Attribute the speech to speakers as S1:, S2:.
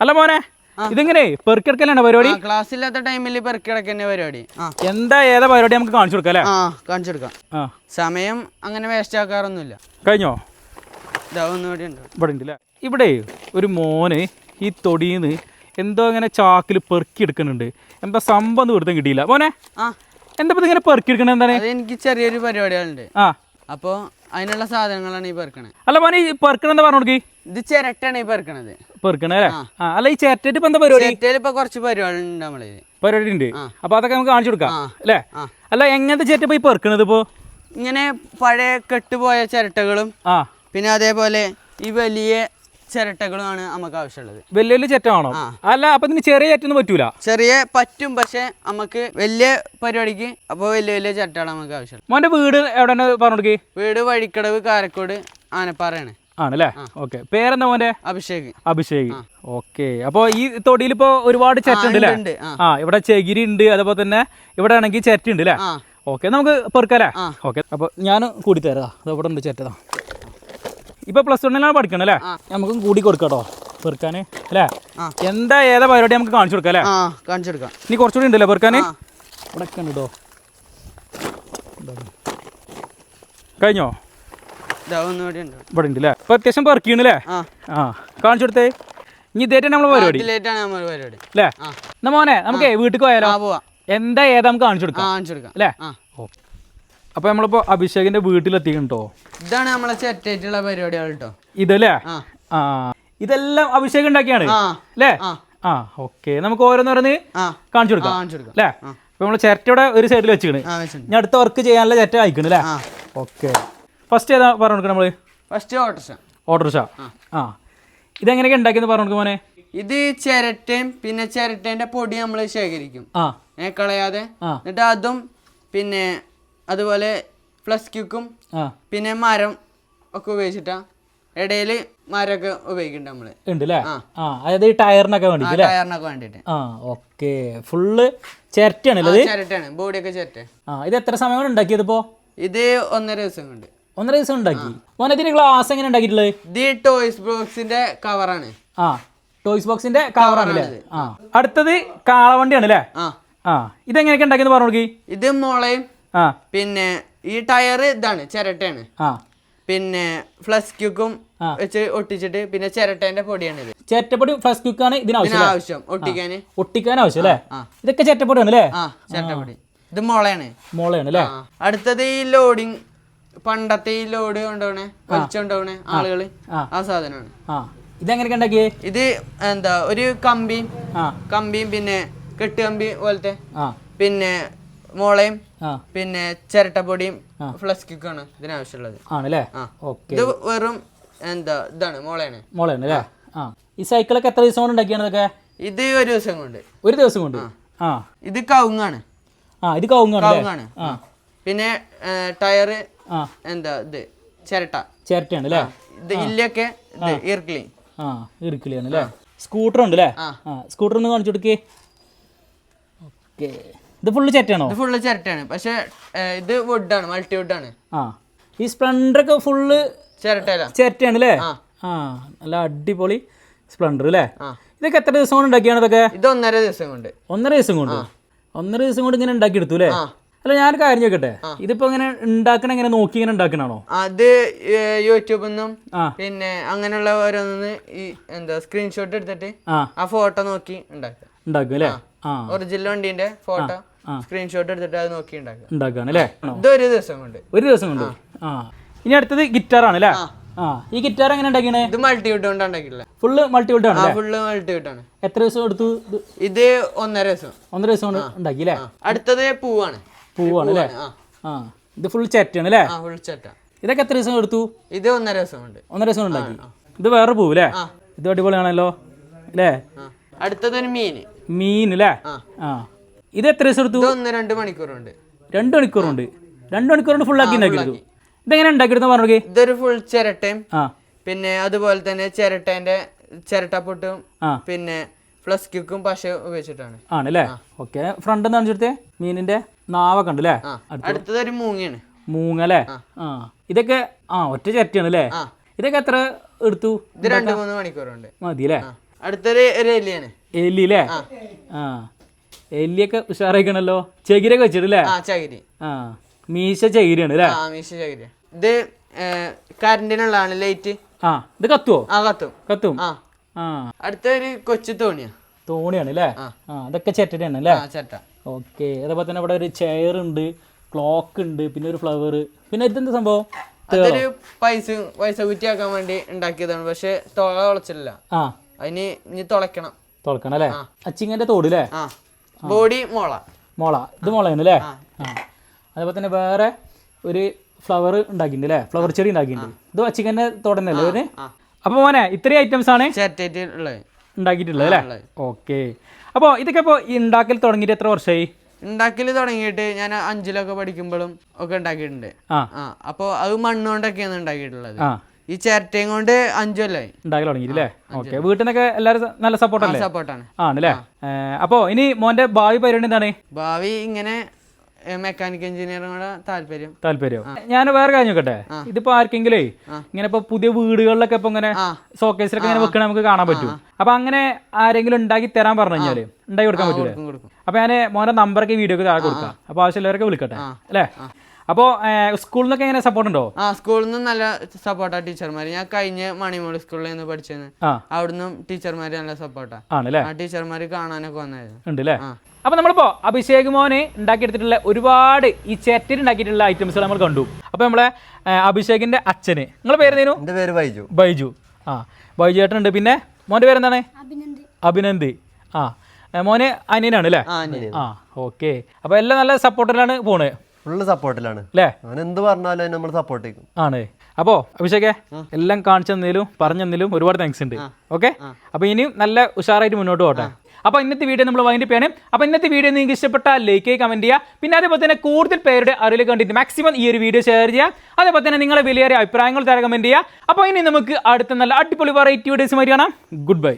S1: അല്ല മോനെ ഇതിങ്ങനെ പെറുക്കിടക്കലാണ് പരിപാടി?
S2: ക്ലാസ് ഇല്ലാത്ത ടൈമിൽ പെറുക്കിടക്കന്നെ പരിപാടി.
S1: എന്താ ഏതാ പരിപാടി നമുക്ക് കാണിച്ചു കൊടുക്കാം അല്ലേ?
S2: ആ കാണിച്ചു കൊടുക്കാം. സമയം അങ്ങനെ വേസ്റ്റ് ആക്കാറൊന്നുമില്ല.
S1: കഴിഞ്ഞോ? ഇവിടെ ഉണ്ട് ഇവിടെ ഒരു മോന് ഈ തൊടിയിൽ എന്തോ ഇങ്ങനെ ചാക്കിൽ പെറുക്കി എടുക്കുന്നുണ്ട് എന്താ സംഭവം ഒന്നും വെറുതെ കിട്ടിയില്ല. മോനെ എന്താ ഇങ്ങനെ പെറുക്കി എന്താണ്?
S2: എനിക്ക് ചെറിയൊരു പരിപാടികളുണ്ട്.
S1: ആ.
S2: അപ്പോൾ അതിനുള്ള സാധനങ്ങളാണ് ഈ പെറുക്കണത്.
S1: അല്ല മോനെ ഈ പെറുക്കണ എന്താ പറഞ്ഞു
S2: ഇത് ചിരട്ടാണ് ഈ പെറുക്കണത്.
S1: പെറുക്കണ അല്ലേ? ആ. അല്ല ഈ ഇപ്പൊ എന്താ പരിപാടി?
S2: ചിരട്ടയിൽ ഇപ്പൊ കുറച്ച് പരിപാടി ഉണ്ട് നമ്മളിത്
S1: പരിപാടി ഉണ്ട് അപ്പൊ അതൊക്കെ നമുക്ക് കാണിച്ചു കൊടുക്കാം
S2: ആ.
S1: അല്ലേ?
S2: ആ.
S1: അല്ല എങ്ങനത്തെ ഇപ്പൊ ഈ പെറുക്കണത് ഇപ്പോ?
S2: ഇങ്ങനെ പഴയ കെട്ടുപോയ ചിരട്ടകളും
S1: ആ.
S2: പിന്നെ അതേപോലെ ഈ വലിയ ചിരട്ടകളുമാണ് നമുക്ക് ആവശ്യമുള്ളത്.
S1: വലിയ വലിയ
S2: ചെറ്റമാണോ
S1: അല്ല അപ്പൊ ഇതിന് ചെറിയ ചെറ്റൊന്നും പറ്റൂല?
S2: ചെറിയ പറ്റും പക്ഷെ നമുക്ക് വലിയ പരിപാടിക്ക് അപ്പൊ വലിയ വലിയ ചിരട്ടകൾ നമുക്ക് ആവശ്യമുള്ളത്.
S1: മോന്റെ വീട് എവിടെ പറഞ്ഞു
S2: വീട് വഴിക്കടവ് കാരക്കോട് ആനപ്പാറയാണ്.
S1: ആണല്ലേ? ഓക്കെ. പേരെന്താ മോന്റെ?
S2: അഭിഷേക്.
S1: അഭിഷേക്. ഓക്കെ. അപ്പൊ ഈ തൊടിയിൽ ഇപ്പൊ ഒരുപാട്
S2: ചെറ്റുണ്ട് ആ.
S1: ആ ഇവിടെ ചകിരി ഉണ്ട് അതേപോലെ തന്നെ ഇവിടെ ആണെങ്കിൽ ചെറ്റുണ്ട് അല്ലേ? ഓക്കെ നമുക്ക് പെറുക്കല്ലേ. ഓക്കെ. അപ്പൊ ഞാൻ കൂടി തരാം. അത് ഇവിടെ ഉണ്ട് ചെറ്റതാ ഇപ്പൊ പ്ലസ് വണ്ണിലാണ് പഠിക്കണം അല്ലേ? നമുക്ക് കൂടി കൊടുക്കട്ടോ പെറുക്കാന് അല്ലേ? എന്താ ഏതാ പരിപാടി നമുക്ക് കാണിച്ചു കൊടുക്കാം അല്ലേ?
S2: കാണിച്ചു കൊടുക്കാം.
S1: ഇനി കുറച്ചുകൂടി ഉണ്ടല്ലോ പെറുക്കാന്. ഇവിടെ ഒക്കെ ഉണ്ട് കേട്ടോ കഴിഞ്ഞോ? ഇവിടെ ഉണ്ട് അല്ലേ ഇപ്പൊ അത്യാവശ്യം പെറുക്കിയാണ്
S2: ആ.
S1: ആ. കാണിച്ചു കൊടുത്തേ. ഇനി ഇതേറ്റാണ് നമ്മളെ പരിപാടി. അല്ലേ. എന്നാ മോനെ നമുക്ക് വീട്ടിൽ പോയാലോ? എന്താ ഏതാ നമുക്ക് കാണിച്ചു കൊടുക്കാം.
S2: കാണിച്ചു കൊടുക്കാം.
S1: അല്ലേ
S2: ആ
S1: നമ്മളിപ്പോ അഭിഷേകിന്റെ വീട്ടിലെത്തി വീട്ടിലെത്തിക്കണ്ടോ
S2: ഇതാണ് നമ്മളെ സെറ്റായിട്ടുള്ള പരിപാടികൾ കേട്ടോ
S1: ഇതല്ലേ?
S2: ആ.
S1: ഇതെല്ലാം അഭിഷേക് ഉണ്ടാക്കിയാണ്? അല്ലേ
S2: ആ.
S1: ഓക്കെ. നമുക്ക് ഓരോന്നോരോന്ന്
S2: പറഞ്ഞ്
S1: കാണിച്ചു കൊടുക്കാം. അല്ലേ അപ്പൊ നമ്മൾ ചിരട്ടയുടെ ഒരു സൈഡിൽ വെച്ചിക്കണ്. ഞാൻ അടുത്ത വർക്ക് ചെയ്യാനുള്ള ചിരട്ട അയക്കണ് അല്ലേ ഓക്കെ. ഫസ്റ്റ് ഏതാ പറഞ്ഞു കൊടുക്കണം നമ്മൾ
S2: ഫസ്റ്റ് ഓട്ടർഷ.
S1: ഓർഡർ ആ. ഇതെങ്ങനെയൊക്കെ ഉണ്ടാക്കിയെന്ന് പറഞ്ഞു കൊടുക്കും മോനെ?
S2: ഇത് ചിരട്ടയും പിന്നെ ചിരട്ടേന്റെ പൊടി നമ്മൾ ശേഖരിക്കും.
S1: ആ.
S2: കളയാതെ. എന്നിട്ട് അതും പിന്നെ അതുപോലെ പ്ലസ് ക്യൂക്കും പിന്നെ മരം ഒക്കെ ഉപയോഗിച്ചിട്ടാ. ഇടയിൽ മരമൊക്കെ ഉപയോഗിക്കുന്നുണ്ട് നമ്മൾ.
S1: ഉണ്ട് അല്ലേ
S2: ആ.
S1: അതായത് ഈ ടയറിനൊക്കെ വേണ്ടി
S2: ടയറിനൊക്കെ വേണ്ടിട്ട്
S1: ആ ഓക്കെ. ഫുള്ള് ചിരട്ടാണ് ഇത്?
S2: ചിരട്ടയാണ്. ബോഡിയൊക്കെ ചിരട്ട
S1: ആ ഇത് എത്ര സമയം കൊണ്ട് ഉണ്ടാക്കിയത് ഇപ്പോ?
S2: ഇത് ഒന്നര ദിവസം കൊണ്ട്.
S1: ഒന്നര ദിവസം ഉണ്ടാക്കി. മോനെ ക്ലാസ് ഗ്ലാസ് എങ്ങനെ ഉണ്ടാക്കിയിട്ടുള്ളത്?
S2: ഇത് ടോയ്സ് ബോക്സിന്റെ കവറാണ്.
S1: ആ ടോയ്സ് ബോക്സിന്റെ കവറാണ് അല്ലേ ആ. അടുത്തത് കാളവണ്ടിയാണ് അല്ലേ
S2: ആ
S1: ഇതെങ്ങനെയൊക്കെ ഉണ്ടാക്കിയെന്ന് പറഞ്ഞു നോക്കി
S2: ഇത് മുളയും പിന്നെ ഈ ടയർ ഇതാണ് ചിരട്ടയാണ്. പിന്നെ ഫ്ലസ് ക്യൂക്കും. വെച്ച് ഒട്ടിച്ചിട്ട് പിന്നെ ചിരട്ടേന്റെ പൊടിയാണ് ഇത്.
S1: ചേറ്റപ്പൊടി ഫ്ലസ് ഇതിനാവശ്യം
S2: ഇതിന് ആവശ്യം ഒട്ടിക്കാന്.
S1: ഒട്ടിക്കാൻ ആവശ്യം അല്ലേ ഇതൊക്കെ ചേറ്റപ്പൊടിയാണ് അല്ലേ
S2: ആ ചിരട്ടപ്പൊടി. ഇത് മുളയാണ്.
S1: മുളയാണ് അല്ലേ.
S2: അടുത്തത് ഈ ലോഡിങ് പണ്ടത്തെ ഈ ലോഡ് കൊണ്ടുപോണേ വലിച്ചുകൊണ്ടുപോണേ ആളുകൾ.
S1: ആ.
S2: സാധനമാണ്.
S1: ഇതെങ്ങനെയൊക്കെ ഉണ്ടാക്കിയേ?
S2: ഇത് എന്താ ഒരു കമ്പിയും കമ്പിയും പിന്നെ കെട്ടുകമ്പി പോലത്തെ. പിന്നെ മുളയും പിന്നെ ചിരട്ടപ്പൊടിയും ഫ്ലസ് കിക്കാണ് ഇതിനാവശ്യമുള്ളത്
S1: ആണല്ലേ.
S2: ഇത് വെറും എന്താ ഇതാണ് മോളയാണ്.
S1: മോളയാണ് അല്ലേ? ആ. ഈ സൈക്കിളൊക്കെ എത്ര ദിവസം കൊണ്ട് ഉണ്ടാക്കിയാണ് ഇതൊക്കെ?
S2: ഇത് ഒരു ദിവസം കൊണ്ട്.
S1: ഒരു ദിവസം കൊണ്ട്? ആ.
S2: ഇത് കവുങ്ങാണ്.
S1: ആ ഇത് കവുങ്ങാണ്.
S2: പിന്നെ
S1: ടയർ
S2: എന്താ ഇത് ചിരട്ട.
S1: ചിരട്ടയാണ് അല്ലേ?
S2: ഇത് ഇല്ലൊക്കെ ഇർക്കിളി
S1: ആ. ഇറുക്കിളിയാണ് അല്ലേ? സ്കൂട്ടർ ഉണ്ട് അല്ലേ.
S2: ആ
S1: സ്കൂട്ടർ ഒന്ന് കാണിച്ചു കൊടുക്കേ. ഓക്കെ. ഇത് ഫുള്ള് ചെറ്റാണോ
S2: ഇത് ഫുള്ള് ചിരട്ടയാണ്. പക്ഷെ ഇത് വുഡാണ് മൾട്ടി വുഡാണ്
S1: ആ. ഈ സ്പ്ലണ്ടർ ഒക്കെ ഫുള്ള്
S2: ചിരട്ടയില.
S1: ചിരട്ടയാണ് അല്ലേ
S2: ആ.
S1: ആ നല്ല അടിപൊളി സ്പ്ലണ്ടർ അല്ലേ
S2: ആ.
S1: ഇതൊക്കെ എത്ര ദിവസം കൊണ്ട് ഉണ്ടാക്കിയാണ് ഇതൊക്കെ?
S2: ഇത് ഒന്നര ദിവസം കൊണ്ട്.
S1: ഒന്നര ദിവസം കൊണ്ട്? ഒന്നര ദിവസം കൊണ്ട് ഇങ്ങനെ ഉണ്ടാക്കിയെടുത്തു അല്ലേ
S2: ആ.
S1: അല്ല ഞാനൊരു കാര്യം ചോദിക്കട്ടെ? ഇതിപ്പോ ഇങ്ങനെ ഉണ്ടാക്കണ ഇങ്ങനെ നോക്കി ഇങ്ങനെ ഉണ്ടാക്കണാണോ
S2: അത് യൂട്യൂബിൽ നിന്നും
S1: ആ.
S2: പിന്നെ അങ്ങനെയുള്ള ഓരോന്ന് ഈ എന്താ സ്ക്രീൻഷോട്ട് എടുത്തിട്ട്
S1: ആ.
S2: ആ ഫോട്ടോ നോക്കി ഉണ്ടാക്കുക.
S1: ഉണ്ടാക്കും അല്ലേ
S2: ഒറിജിനൽ വണ്ടീന്റെ ഫോട്ടോ സ്ക്രീൻഷോട്ട് എടുത്തിട്ട് അത് നോക്കി
S1: ഉണ്ടാക്കുകയാണ് അല്ലേ? ആണോ?
S2: ഇത് ഒരു ദിവസം കൊണ്ട്.
S1: ഒരു ദിവസം കൊണ്ട്. ആ. ഇനി അടുത്തത് ഗിറ്റാറാണ് അല്ലേ? ആ. ഈ ഗിറ്റാർ എങ്ങനെ ഉണ്ടാക്കിയണേ
S2: ഇത് മൾട്ടി വുഡ് കൊണ്ട് ഉണ്ടാക്കില്ല
S1: ഫുള്ള് മൾട്ടി ആണ്
S2: ഫുള്ള് മൾട്ടി ആണ്
S1: എത്ര ദിവസം എടുത്തു ഇത്?
S2: ഒന്നര ദിവസം.
S1: ഒന്നര ദിവസം കൊണ്ട് ഉണ്ടാക്കി അല്ലേ?
S2: അടുത്തത് പൂവാണ്.
S1: പൂവാണ് അല്ലേ?
S2: ആ.
S1: ഇത് ഫുൾ ചെറ്റാണ് അല്ലേ?
S2: ഫുൾ ചെറ്റ
S1: ഇതൊക്കെ എത്ര ദിവസം എടുത്തു?
S2: ഇത് ഒന്നര ദിവസം കൊണ്ട്.
S1: ഒന്നര ദിവസം ഉണ്ടാക്കി. ഇത് വേറെ പൂവ് അല്ലേ? ഇത് അടിപൊളിയാണല്ലോ. അല്ലേ?
S2: ആ മീൻ
S1: മീൻ അല്ലേ
S2: ആ.
S1: ഇത് എത്ര ദിവസം എടുത്തു?
S2: ഒന്ന് രണ്ട് മണിക്കൂറുണ്ട്.
S1: രണ്ട് മണിക്കൂറുണ്ട്. രണ്ട് മണിക്കൂർ ഫുൾ ആക്കി ഉണ്ടാക്കിയെടുത്തു. ഇതെങ്ങനെ ഉണ്ടാക്കിയെടുത്ത പറഞ്ഞു
S2: ഇതൊരു ഫുൾ ചിരട്ടയും
S1: ആ.
S2: പിന്നെ അതുപോലെ തന്നെ ചിരട്ടേന്റെ ചിരട്ട
S1: പൊട്ടും
S2: പിന്നെ ഫ്ലസ് കിക്കും പശ ഉപയോഗിച്ചിട്ടാണ്.
S1: ആണല്ലേ? ഓക്കെ. ഫ്രണ്ട് എന്ന് കാണിച്ചെടുത്തേ? മീനിന്റെ നാവൊക്കെ ഉണ്ട് അല്ലേ
S2: അടുത്തതൊരു അടുത്തത് ഒരു മൂങ്ങയാണ്.
S1: മൂങ്ങ അല്ലേ ആ. ഇതൊക്കെ ആ ഒറ്റ ചിരട്ടയാണ് അല്ലേ ഇതൊക്കെ എത്ര എടുത്തു?
S2: ഇത് രണ്ട് മൂന്ന് മണിക്കൂറുണ്ട്.
S1: മതി അല്ലേ
S2: അടുത്തൊരു ഒരു എലിയാണ്.
S1: എല്ലി അല്ലേ ആ. എല്ലിയൊക്കെ ഉഷാറായിക്കണല്ലോ? ചകിരൊക്കെ വെച്ചിട്ടില്ലേ?
S2: ആ ചകിരി.
S1: ആ. മീശ ചകിരിയാണ് അല്ലേ
S2: ആ മീശ ചകിരി. ഇത് കറണ്ടിനുള്ളതാണ് ലൈറ്റ്.
S1: ആ ഇത് കത്തുവോ?
S2: ആ കത്തും.
S1: കത്തും?
S2: ആ.
S1: ആ.
S2: അടുത്തൊരു കൊച്ചു തോണിയാ.
S1: തോണിയാണ് അല്ലേ
S2: ആ.
S1: അതൊക്കെ ചെറ്റയാണ് അല്ലേ
S2: ചേട്ട
S1: ഓക്കെ. അതേപോലെ തന്നെ ഇവിടെ ഒരു ചെയർ ഉണ്ട് ക്ലോക്ക് ഉണ്ട് പിന്നെ ഒരു ഫ്ലവർ പിന്നെ ഇതെന്താ സംഭവം?
S2: അതൊരു പൈസ പൈസ കുറ്റിയാക്കാൻ വേണ്ടി ഉണ്ടാക്കിയതാണ് പക്ഷെ തുക തുളച്ചില്ല
S1: ആ.
S2: അതിന് ഇനി തുളയ്ക്കണം.
S1: തുറക്കണം അല്ലേ? അച്ചിങ്ങന്റെ തോട് അല്ലേ
S2: ബോഡി മോള.
S1: മോള. ഇത് മോളയാണ് അല്ലേ? അതേപോലെ തന്നെ വേറെ ഒരു ഫ്ലവർ ഉണ്ടാക്കിയിട്ടുണ്ട് അല്ലേ? ഫ്ലവർ ചെടി ഉണ്ടാക്കിയിട്ടുണ്ട്. ഇത് അച്ചിങ്ങന്റെ തോടന്നല്ലേ ഇതിന്
S2: ആ.
S1: അപ്പോൾ മോനെ ഇത്രയും ഐറ്റംസ് ആണ് ഉണ്ടാക്കിയിട്ടുള്ളത് അല്ലേ? ഓക്കെ. അപ്പോൾ ഇതൊക്കെ ഇപ്പോൾ ഉണ്ടാക്കൽ തുടങ്ങിയിട്ട് എത്ര വർഷമായി
S2: ഉണ്ടാക്കൽ തുടങ്ങിയിട്ട് ഞാൻ അഞ്ചിലൊക്കെ പഠിക്കുമ്പോഴും ഒക്കെ ഉണ്ടാക്കിയിട്ടുണ്ട്
S1: ആ.
S2: അപ്പോൾ അത് മണ്ണുകൊണ്ടൊക്കെയാണ് ഉണ്ടാക്കിയിട്ടുള്ളത് ഈ ചിരട്ടയും കൊണ്ട് അഞ്ചു
S1: ഉണ്ടാക്കൽ തുടങ്ങിയില്ലേ ഓക്കെ. വീട്ടിനൊക്കെ എല്ലാവരും നല്ല സപ്പോർട്ടല്ലേ
S2: സപ്പോർട്ടാണ്
S1: ആണല്ലേ? അപ്പോൾ ഇനി മോന്റെ ഭാവി പരിപാടി എന്താണ്?
S2: ഭാവി ഇങ്ങനെ മെക്കാനിക് എഞ്ചിനീയറിനോട് താല്പര്യം.
S1: താല്പര്യം. ഞാൻ വേറെ കാര്യം നോക്കട്ടെ ഇതിപ്പോ ആർക്കെങ്കിലേ ഇങ്ങനെ ഇപ്പൊ പുതിയ വീടുകളിലൊക്കെ ഇപ്പൊ ഇങ്ങനെ ഷോക്കേസിലൊക്കെ ഇങ്ങനെ വെക്കണ നമുക്ക് കാണാൻ പറ്റും. അപ്പൊ അങ്ങനെ ആരെങ്കിലും ഉണ്ടാക്കി തരാൻ പറഞ്ഞു കഴിഞ്ഞാൽ ഉണ്ടാക്കി കൊടുക്കാൻ പറ്റൂലേ? അപ്പൊ ഞാൻ മോന്റെ നമ്പറൊക്കെ വീഡിയോക്ക് താഴെ കൊടുക്കാം. അപ്പൊ ആവശ്യമുള്ളവരൊക്കെ വിളിക്കട്ടെ അല്ലേ? അപ്പോൾ സ്കൂളിൽ നിന്നൊക്കെ എങ്ങനെ സപ്പോർട്ട് ഉണ്ടോ
S2: ആ സ്കൂളിൽ നിന്നും നല്ല സപ്പോർട്ടാ ടീച്ചർമാർ ഞാൻ കഴിഞ്ഞ മണിമോൾ സ്കൂളിൽ നിന്ന് പഠിച്ചത്
S1: ആ.
S2: അവിടുന്ന് ടീച്ചർമാർ നല്ല സപ്പോർട്ടാ.
S1: ആണല്ലേ?
S2: ആ ടീച്ചർമാർ കാണാനൊക്കെ വന്നായിരുന്നു.
S1: അപ്പൊ നമ്മളിപ്പോ അഭിഷേക് മോന് ഉണ്ടാക്കിയെടുത്തിട്ടുള്ള ഒരുപാട് ഈ ചേറ്റയിൽ ഉണ്ടാക്കിയിട്ടുള്ള ഐറ്റംസ് നമ്മൾ കണ്ടു. അപ്പൊ നമ്മളെ അഭിഷേകിന്റെ അച്ഛന്. നിങ്ങളെ പേര്
S3: എന്റെ പേര് ബൈജു.
S1: ബൈജു. ആ ബൈജു ചേട്ടനുണ്ട് പിന്നെ മോന്റെ പേരെന്താണ്? അഭിനന്ദ്. ആ മോന് അനിയനാണ് അല്ലേ.
S2: ആ
S1: ഓക്കെ. അപ്പൊ എല്ലാം നല്ല സപ്പോർട്ടിലാണ് പോണ്.
S3: ഫുള്ള് സപ്പോർട്ടിലാണ്.
S1: അല്ലേ
S3: അവൻ എന്ത് പറഞ്ഞാലും നമ്മൾ സപ്പോർട്ട് ചെയ്യും.
S1: ആണ്. അപ്പോ അഭിഷേകെ എല്ലാം കാണിച്ചു തന്നതിലും പറഞ്ഞു തന്നതിലും ഒരുപാട് താങ്ക്സ് ഉണ്ട്. ഓക്കെ? അപ്പൊ ഇനിയും നല്ല ഉഷാറായിട്ട് മുന്നോട്ട് പോട്ടെ അപ്പൊ ഇന്നത്തെ വീഡിയോ നമ്മൾ വൈൻഡപ്പ് ചെയ്യണം. അപ്പൊ ഇന്നത്തെ വീഡിയോ നിങ്ങൾക്ക് ഇഷ്ടപ്പെട്ട ലൈക്ക് കമന്റ് ചെയ്യുക. പിന്നെ അതേപോലെ തന്നെ കൂടുതൽ പേരുടെ അറിവിൽ കണ്ടിട്ട് മാക്സിമം ഈ ഒരു വീഡിയോ ഷെയർ ചെയ്യുക. അതേപോലെ തന്നെ നിങ്ങളെ വലിയ അഭിപ്രായങ്ങൾ തരാൻ കമന്റ് ചെയ്യുക. അപ്പോൾ ഇനി നമുക്ക് അടുത്ത നല്ല അടിപൊളി വെറൈറ്റി വീഡിയോസ് കാണാം. Good bye